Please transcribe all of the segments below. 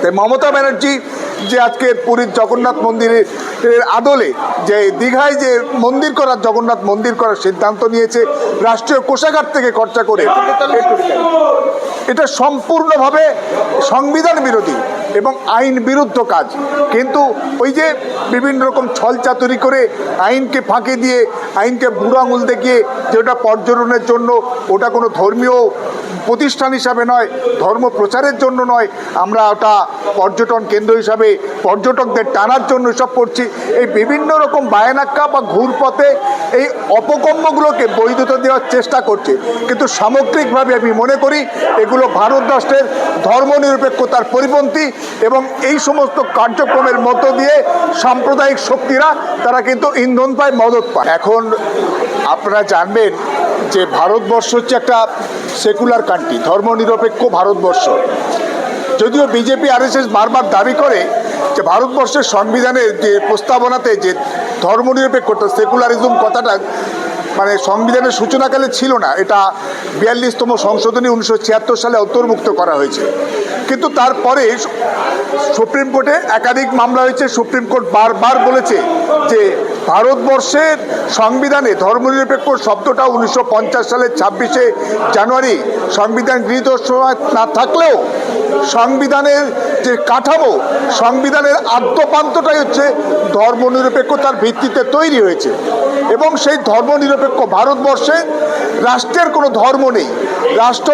তাই মমতা ব্যানার্জি যে আজকে পুরীর জগন্নাথ মন্দিরের আদলে যে দীঘায় যে মন্দির করার জগন্নাথ মন্দির করার সিদ্ধান্ত নিয়েছে, রাষ্ট্রীয় কোষাগার থেকে খরচা করে, এটা সম্পূর্ণভাবে সংবিধান বিরোধী। এবং আইন বিরুদ্ধ কাজ। কিন্তু ওই যে বিভিন্ন রকম ছল চাতুরি করে আইনকে ফাঁকি দিয়ে, আইনকে বুড়ো আঙুল দেখিয়ে যে ওটা পর্যটনের জন্য, ওটা কোনো ধর্মীয় প্রতিষ্ঠান হিসাবে নয়, ধর্ম প্রচারের জন্য নয়, আমরা ওটা পর্যটন কেন্দ্র হিসাবে, পর্যটকদের টানার জন্য সব করছি। এই বিভিন্ন রকম বায়ানাক্কা বা ঘুরপথে এই অপকর্মগুলোকে বৈধতা দেওয়ার চেষ্টা করছে। কিন্তু সামগ্রিকভাবে আমি মনে করি, এগুলো ভারত রাষ্ট্রের ধর্মনিরপেক্ষতার পরিপন্থী এবং এই সমস্ত কার্যক্রমের মধ্য দিয়ে সাম্প্রদায়িক শক্তিরা, তারা কিন্তু ইন্ধন পায়, মদত পায়। এখন আপনারা জানবেন যে ভারতবর্ষ হচ্ছে একটা সেকুলার কান্ট্রি ধর্মনিরপেক্ষ ভারতবর্ষ। যদিও বিজেপি, আরএসএস বারবার দাবি করে যে ভারতবর্ষের সংবিধানের যে প্রস্তাবনাতে যে ধর্মনিরপেক্ষতা সেকুলারিজম কথাটা মানে সংবিধানের সূচনাকালে ছিল না, এটা বিয়াল্লিশতম সংশোধনী উনিশশো ছিয়াত্তর সালে অন্তর্ভুক্ত করা হয়েছে। কিন্তু তারপরে সুপ্রিম কোর্টে একাধিক মামলা হয়েছে সুপ্রিম কোর্ট বারবার বলেছে যে ভারতবর্ষের সংবিধানে ধর্মনিরপেক্ষ শব্দটা উনিশশো পঞ্চাশ সালের ছাব্বিশে জানুয়ারি সংবিধান গৃহীত সময় না থাকলেও সংবিধানের যে কাঠামো, সংবিধানের আদ্যপান্তটাই হচ্ছে ধর্মনিরপেক্ষতার ভিত্তিতে তৈরি হয়েছে। এবং সেই ধর্মনিরপেক্ষ ভারতবর্ষে রাষ্ট্রের কোনো ধর্ম নেই। রাষ্ট্র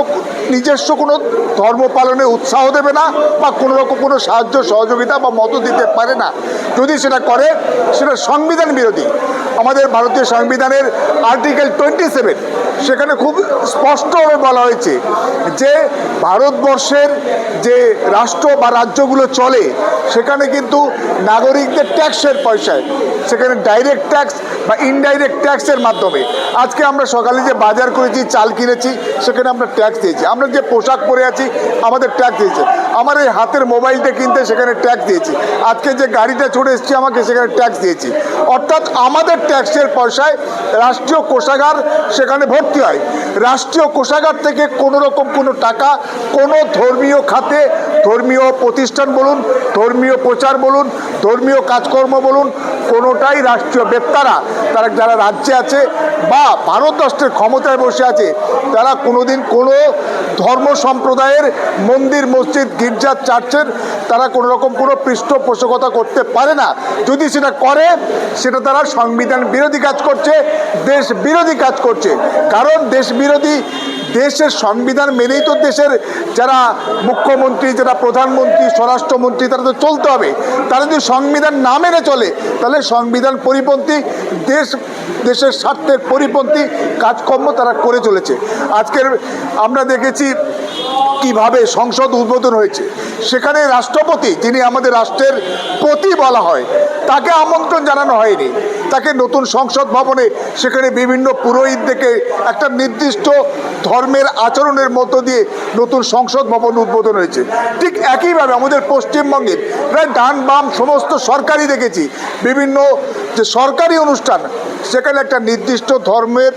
নিজস্ব কোনো ধর্ম পালনে উৎসাহ দেবে না বা কোনো রকম কোনো সাহায্য, সহযোগিতা বা মত দিতে পারে না। যদি সেটা করে, সেটা সংবিধান বিরোধী। আমাদের ভারতীয় সংবিধানের আর্টিকেল টোয়েন্টি সেভেন, সেখানে খুব স্পষ্টভাবে বলা হয়েছে যে ভারতবর্ষের যে রাষ্ট্র বা রাজ্যগুলো চলে, সেখানে কিন্তু নাগরিকদের ট্যাক্সের পয়সায়, সেখানে ডাইরেক্ট ট্যাক্স বা ইনডাইরেক্ট ট্যাক্সের মাধ্যমে। আজকে আমরা সকালে যে বাজার করেছি, চাল কিনেছি, সেখানে আমরা ট্যাক্স দিয়েছি। আমরা যে পোশাক পরে আছি, আমাদের ট্যাক্স দিয়েছে। আমার এই হাতের মোবাইলটা কিনতে সেখানে ট্যাক্স দিয়েছি। আজকে যে গাড়িটা চড়ে এসেছি, আমাকে সেখানে ট্যাক্স দিয়েছি। অর্থাৎ আমাদের ট্যাক্সের পয়সায় রাষ্ট্রীয় কোষাগার সেখানে ভর্তি হয়। রাষ্ট্রীয় কোষাগার থেকে কোনো রকম কোনো টাকা কোনো ধর্মীয় খাতে, ধর্মীয় প্রতিষ্ঠান বলুন, ধর্মীয় প্রচার বলুন, ধর্মীয় কাজকর্ম বলুন, কোনোটাই রাষ্ট্রীয় বেত্তারা, তারা যারা রাজ্যে আছে বা ভারত রাষ্ট্রের ক্ষমতায় বসে আছে, তারা কোনোদিন কোনো ধর্ম সম্প্রদায়ের মন্দির, মসজিদ গির্জা চার্চের তারা কোনো রকম কোনো পৃষ্ঠপোষকতা করতে পারে না। যদি সেটা করে, সেটা তারা সংবিধান বিরোধী কাজ করছে, দেশ বিরোধী কাজ করছে। কারণ দেশ বিরোধী দেশের সংবিধান মেনেই তো দেশের যারা মুখ্যমন্ত্রী, যারা প্রধানমন্ত্রী, স্বরাষ্ট্রমন্ত্রী, তারা তো চলতে হবে। তারা যদি সংবিধান না মেনে চলে, তাহলে সংবিধান পরিপন্থী, দেশ, দেশের স্বার্থের পরিপন্থী কাজকর্ম তারা করে চলেছে। আজকের আমরা দেখেছি কীভাবে সংসদ উদ্বোধন হয়েছে। সেখানে রাষ্ট্রপতি, যিনি আমাদের রাষ্ট্রের প্রতি বলা হয়, তাকে আমন্ত্রণ জানানো হয়নি। তাকে নতুন সংসদ ভবনে সেখানে বিভিন্ন পুরোহিত থেকে একটা নির্দিষ্ট ধর্মের আচরণের মধ্য দিয়ে নতুন সংসদ ভবন উদ্বোধন হয়েছে। ঠিক একইভাবে আমাদের পশ্চিমবঙ্গের প্রায় ডান বাম সমস্ত সরকারি দেখেছি। বিভিন্ন যে সরকারি অনুষ্ঠান সেখানে একটা নির্দিষ্ট ধর্মের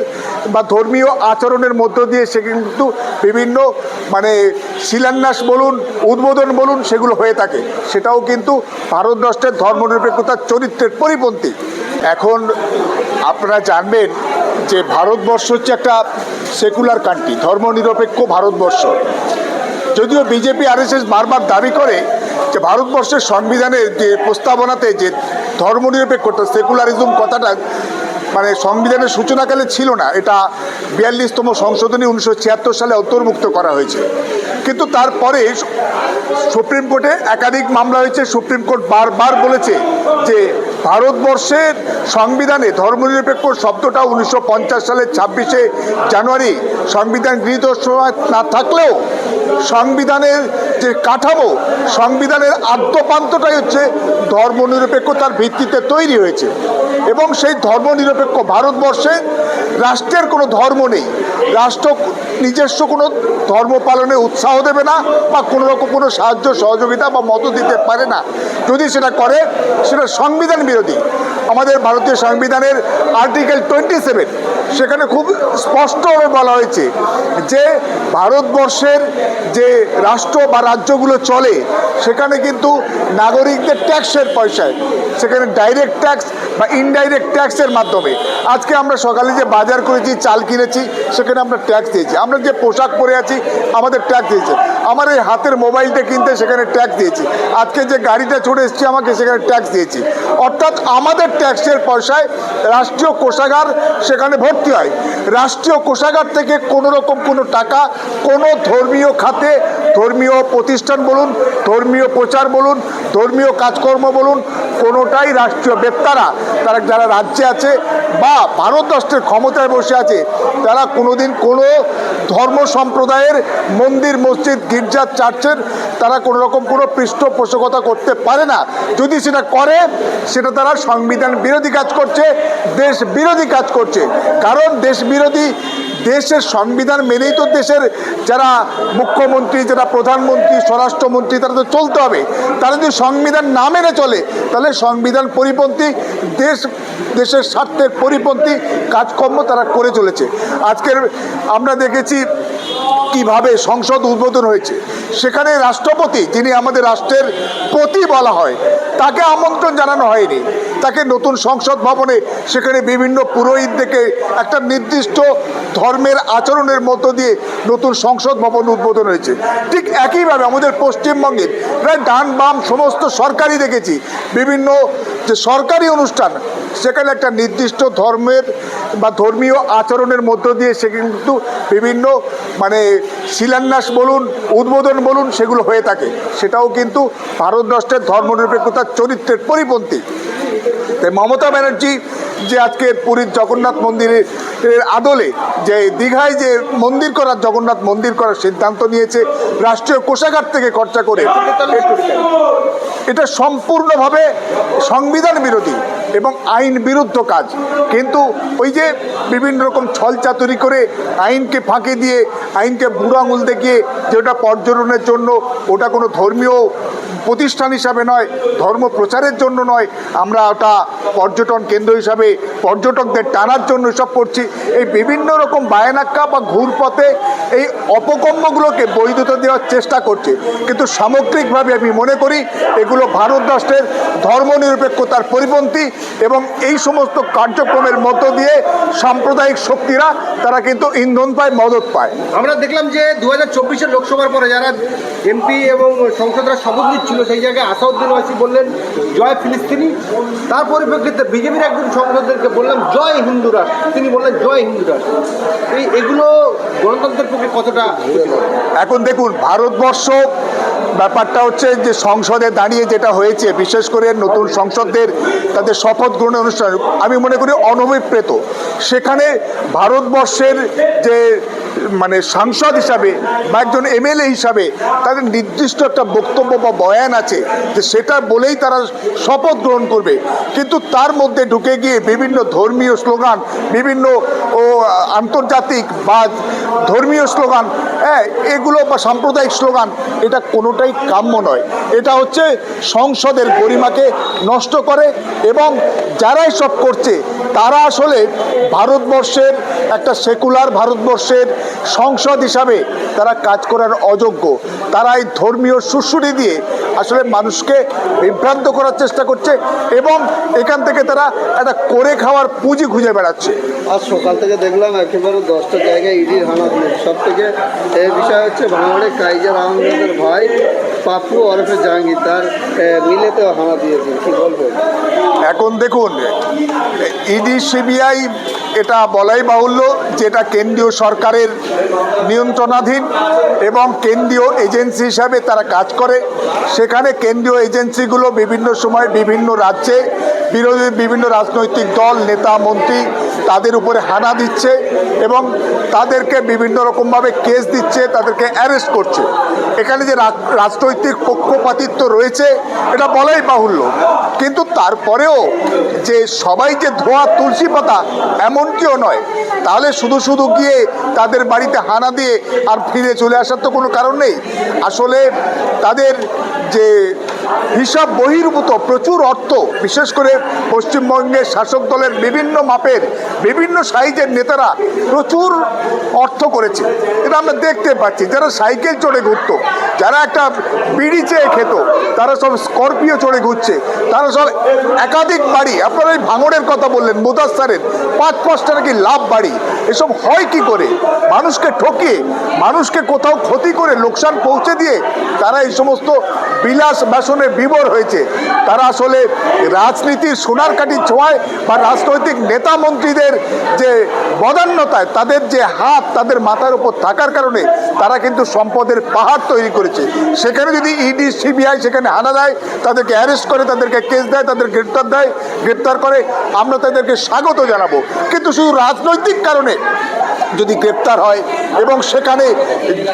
বা ধর্মীয় আচরণের মধ্য দিয়ে সে কিন্তু বিভিন্ন মানে শিলান্যাস বলুন, উদ্বোধন বলুন, সেগুলো হয়ে থাকে। সেটাও কিন্তু ভারতবর্ষের ধর্মনিরপেক্ষতার চরিত্রের পরিপন্থী। এখন আপনারা জানবেন যে ভারতবর্ষ হচ্ছে একটা সেকুলার কান্ট্রি, ধর্মনিরপেক্ষ ভারতবর্ষ। যদিও বিজেপি, আরএসএস বারবার দাবি করে যে ভারতবর্ষের সংবিধানের যে প্রস্তাবনাতে যে ধর্মনিরপেক্ষতা, সেকুলারিজম কথাটা মানে সংবিধানের সূচনাকালে ছিল না। এটা বিয়াল্লিশতম সংশোধনী উনিশশো ছিয়াত্তর সালে অন্তর্ভুক্ত করা হয়েছে। কিন্তু তারপরে সুপ্রিম কোর্টে একাধিক মামলা হয়েছে, সুপ্রিম কোর্ট বারবার বলেছে যে ভারতবর্ষের সংবিধানে ধর্মনিরপেক্ষ শব্দটা উনিশশো পঞ্চাশ সালের ছাব্বিশে জানুয়ারি সংবিধান গৃহীত না থাকলেও সংবিধানের যে কাঠামো, সংবিধানের আদ্যপান্তটাই হচ্ছে ধর্মনিরপেক্ষতার ভিত্তিতে তৈরি হয়েছে। এবং সেই ধর্মনিরপেক্ষ ভারতবর্ষে রাষ্ট্রের কোনো ধর্ম নেই। রাষ্ট্র নিজস্ব কোনো ধর্ম পালনে উৎসাহ দেবে না বা কোনো রকম কোনো সাহায্য, সহযোগিতা বা মত দিতে পারে না। যদি সেটা করে, সেটা সংবিধান বিরোধী। আমাদের ভারতীয় সংবিধানের আর্টিকেল টোয়েন্টি সেভেন, সেখানে খুব স্পষ্টভাবে বলা হয়েছে যে ভারতবর্ষের যে রাষ্ট্র বা রাজ্যগুলো চলে, সেখানে কিন্তু নাগরিকদের ট্যাক্সের পয়সায়, সেখানে ডাইরেক্ট ট্যাক্স বা ইনডাইরেক্ট ট্যাক্সের মাধ্যমে। আজকে আমরা সকালে যে বাজার করেছি, চাল কিনেছি, সেখানে আমরা ট্যাক্স দিয়েছি। আমরা যে পোশাক পরে আছি, আমাদের ট্যাক্স দিয়েছে। আমার এই হাতের মোবাইলটা কিনতে সেখানে ট্যাক্স দিয়েছি। আজকে যে গাড়িটা ছড়ে এসেছি আমাকে সেখানে ট্যাক্স দিয়েছি। অর্থাৎ আমাদের ট্যাক্সের পয়সায় রাষ্ট্রীয় কোষাগার সেখানে ভর্তি হয়। রাষ্ট্রীয় কোষাগার থেকে কোনো রকম কোনো টাকা কোনো ধর্মীয় খাতে, ধর্মীয় প্রতিষ্ঠান বলুন, ধর্মীয় প্রচার বলুন, ধর্মীয় কাজকর্ম বলুন কোনোটাই রাষ্ট্রীয় বেত্তারা তারা যারা রাজ্যে আছে বা ভারত রাষ্ট্রের ক্ষমতায় বসে আছে, তারা কোনোদিন কোনো ধর্ম সম্প্রদায়ের মন্দির, মসজিদ গির্জা চার্চের তারা কোনো রকম কোনো পৃষ্ঠপোষকতা করতে পারে না। যদি সেটা করে, সেটা তারা সংবিধান বিরোধী কাজ করছে, দেশ বিরোধী কাজ করছে। কারণ দেশ বিরোধী দেশের সংবিধান মেনেই তো দেশের যারা মুখ্যমন্ত্রী, যারা প্রধানমন্ত্রী, স্বরাষ্ট্রমন্ত্রী, তারা তো চলতে হবে। তারা যদি সংবিধান না মেনে চলে, তাহলে সংবিধান পরিপন্থী, দেশ, দেশের স্বার্থের পরিপন্থী কাজকর্ম তারা করে চলেছে। আজকের আমরা দেখেছি কীভাবে সংসদ উদ্বোধন হয়েছে, সেখানে রাষ্ট্রপতি, যিনি আমাদের রাষ্ট্রের প্রতি বলা হয়, তাকে আমন্ত্রণ জানানো হয়নি। তাকে নতুন সংসদ ভবনে, সেখানে বিভিন্ন পুরোহিত থেকে একটা নির্দিষ্ট ধর্মের আচরণের মধ্য দিয়ে নতুন সংসদ ভবন উদ্বোধন হয়েছে। ঠিক একইভাবে আমাদের পশ্চিমবঙ্গের প্রায় ডান বাম সমস্ত সরকারি দেখেছি। বিভিন্ন যে সরকারি অনুষ্ঠান সেখানে একটা নির্দিষ্ট ধর্মের বা ধর্মীয় আচরণের মধ্য দিয়ে সে কিন্তু বিভিন্ন মানে শিলান্যাস বলুন, উদ্বোধন বলুন, সেগুলো হয়ে থাকে। সেটাও কিন্তু ভারত রাষ্ট্রের ধর্মনিরপেক্ষতার চরিত্রের পরিপন্থী। তাই মমতা ব্যানার্জি যে আজকে পুরীর জগন্নাথ মন্দিরের আদলে যে দীঘায় যে মন্দির করার, জগন্নাথ মন্দির করার সিদ্ধান্ত নিয়েছে, রাষ্ট্রীয় কোষাগার থেকে খরচা করে, এটা সম্পূর্ণভাবে সংবিধান বিরোধী। এবং আইন বিরুদ্ধ কাজ। কিন্তু ওই যে বিভিন্ন রকম ছল চাতুরি করে আইনকে ফাঁকি দিয়ে, আইনকে বুড়ো আঙুল দেখিয়ে যে ওটা পর্যটনের জন্য, ওটা কোনো ধর্মীয় প্রতিষ্ঠান হিসাবে নয়, ধর্ম প্রচারের জন্য নয়, আমরা ওটা পর্যটন কেন্দ্র হিসাবে, পর্যটকদের টানার জন্য সব করছি। এই বিভিন্ন রকম বায়ানাক্কা বা ঘুরপথে এই অপকর্মগুলোকে বৈধতা দেওয়ার চেষ্টা করছে। কিন্তু সামগ্রিকভাবে আমি মনে করি, এগুলো ভারত রাষ্ট্রের ধর্মনিরপেক্ষতার পরিপন্থী এবং এই সমস্ত কার্যক্রমের মধ্য দিয়ে সাম্প্রদায়িক শক্তিরা তারা কিন্তু ইন্ধন পায় মদত পায়। আমরা দেখলাম যে দু হাজার চব্বিশের লোকসভার পরে যারা এমপি এবং সংসদরা শপথ নিচ্ছিল সেই জায়গায় আসাউদ্দিন ওয়াসি বললেন জয় ফিলিস্তিনি। তার পরিপ্রেক্ষিতে বিজেপির একজন সংসদদেরকে বললাম জয় হিন্দুরা। তিনি বললেন জয় হিন্দুরা। এই এগুলো গণতন্ত্রের পক্ষে কতটা? এখন দেখুন ভারতবর্ষ ব্যাপারটা হচ্ছে যে সংসদে দাঁড়িয়ে যেটা হয়েছে, বিশেষ করে নতুন সংসদদের তাদের শপথ গ্রহণের অনুষ্ঠান, আমি মনে করি অনভিপ্রেত। সেখানে ভারতবর্ষের যে মানে সাংসদ হিসাবে বা একজন এমএলএ হিসাবে তাদের নির্দিষ্ট একটা বক্তব্য বা বয়ান আছে যে সেটা বলেই তারা শপথ গ্রহণ করবে। কিন্তু তার মধ্যে ঢুকে গিয়ে বিভিন্ন ধর্মীয় স্লোগান, বিভিন্ন, ও, আন্তর্জাতিক বা ধর্মীয় স্লোগান হ্যাঁ এগুলো বা সাম্প্রদায়িক স্লোগান, এটা কোনোটাই কাম্য নয়। এটা হচ্ছে সংসদের গরিমাকে নষ্ট করে এবং যারাই সব করছে, তারা আসলে ভারতবর্ষের একটা সেকুলার ভারতবর্ষের সংসদ হিসাবে তারা কাজ করার অযোগ্য। তারা এই ধর্মীয় সুশুরি দিয়ে আসলে মানুষকে বিভ্রান্ত করার চেষ্টা করছে এবং এখান থেকে তারা একটা করে খাওয়ার পুঁজি খুঁজে বেড়াচ্ছে। আজ সকাল থেকে দেখলাম একেবারে দশটা জায়গায় ইডির হানা সব থেকে এ বিষয় হচ্ছে ভাঙড়ে কাইজার আহমেদের ভাই পাপ্পু ওরফে জাহাঙ্গীর তার মিলেতে হানা দিয়েছে। কি বলব এখন দেখুন ইডি সিবিআই এটা বলাই বাহুল্য যেটা কেন্দ্রীয় সরকারের নিয়ন্ত্রণাধীন এবং কেন্দ্রীয় এজেন্সি হিসাবে তারা কাজ করে। সেখানে কেন্দ্রীয় এজেন্সিগুলো বিভিন্ন সময় বিভিন্ন রাজ্যে বিরোধী বিভিন্ন রাজনৈতিক দল, নেতা, মন্ত্রী তাদের উপরে হানা দিচ্ছে এবং তাদেরকে বিভিন্ন রকমভাবে কেস দিচ্ছে, তাদেরকে অ্যারেস্ট করছে। এখানে যে রাজনৈতিক পক্ষপাতিত্ব রয়েছে, এটা বলাই বাহুল্য। কিন্তু তারপরেও যে সবাই যে ধোয়া, তুলসী পাতা এমনটিও নয়। তাহলে শুধু শুধু গিয়ে তাদের বাড়িতে হানা দিয়ে আর ফিরে চলে আসার তো কোনো কারণ নেই। আসলে তাদের যে হিসাব বহির্ভূত প্রচুর অর্থ, বিশেষ করে পশ্চিমবঙ্গের শাসক দলের বিভিন্ন মাপের, বিভিন্ন সাইজের নেতারা প্রচুর অর্থ করেছে। এটা আমরা দেখতে পাচ্ছি, যারা সাইকেল চড়ে ঘুরতো, যারা একটা বিড়ি চেয়ে খেত, তারা সব স্করপিও চড়ে ঘুরছে, তারা সব একাধিক বাড়ি, আপনারা এই ভাঙড়ের কথা বললেন মুদাস্তারের পাঁচ পাঁচটা নাকি লাভ বাড়ি, এসব হয় কি করে? মানুষকে ঠকিয়ে মানুষকে কোথাও ক্ষতি করে লোকসান পৌঁছে দিয়ে তারা এই সমস্ত বিলাস বাসনে বিবর হয়েছে। তারা আসলে রাজনীতির সোনার কাটি ছোঁয়ায় বা রাজনৈতিক নেতা মন্ত্রীদের যে বদান্যতায়, তাদের যে হাত, তাদের মাথার উপর থাকার কারণে তারা কিন্তু সম্পদের পাহাড় তৈরি করেছে। সেখানে যদি ইডি সিবিআই সেখানে হানা দেয় তাদেরকে অ্যারেস্ট করে, তাদেরকে কেস দেয় তাদের গ্রেপ্তার দেয়, গ্রেপ্তার করে, আমরা তাদেরকে স্বাগত জানাব। কিন্তু শুধু রাজনৈতিক কারণে যদি গ্রেপ্তার হয় এবং সেখানে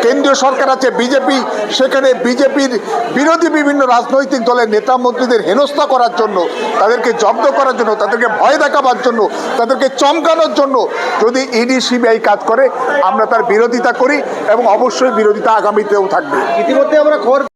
কেন্দ্রীয় সরকার আছে বিজেপি সেখানে বিজেপির বিরোধী বিভিন্ন রাজনৈতিক দলের নেতা মন্ত্রীদের হেনস্থা করার জন্য, তাদেরকে জব্দ করার জন্য, তাদেরকে ভয় দেখাবার জন্য, তাদেরকে চমকানোর জন্য যদি ইডি সিবিআই কাজ করে, আমরা তার বিরোধিতা করি এবং অবশ্যই বিরোধিতা আগামীতেও থাকবে। ইতিমধ্যে আমরা খবর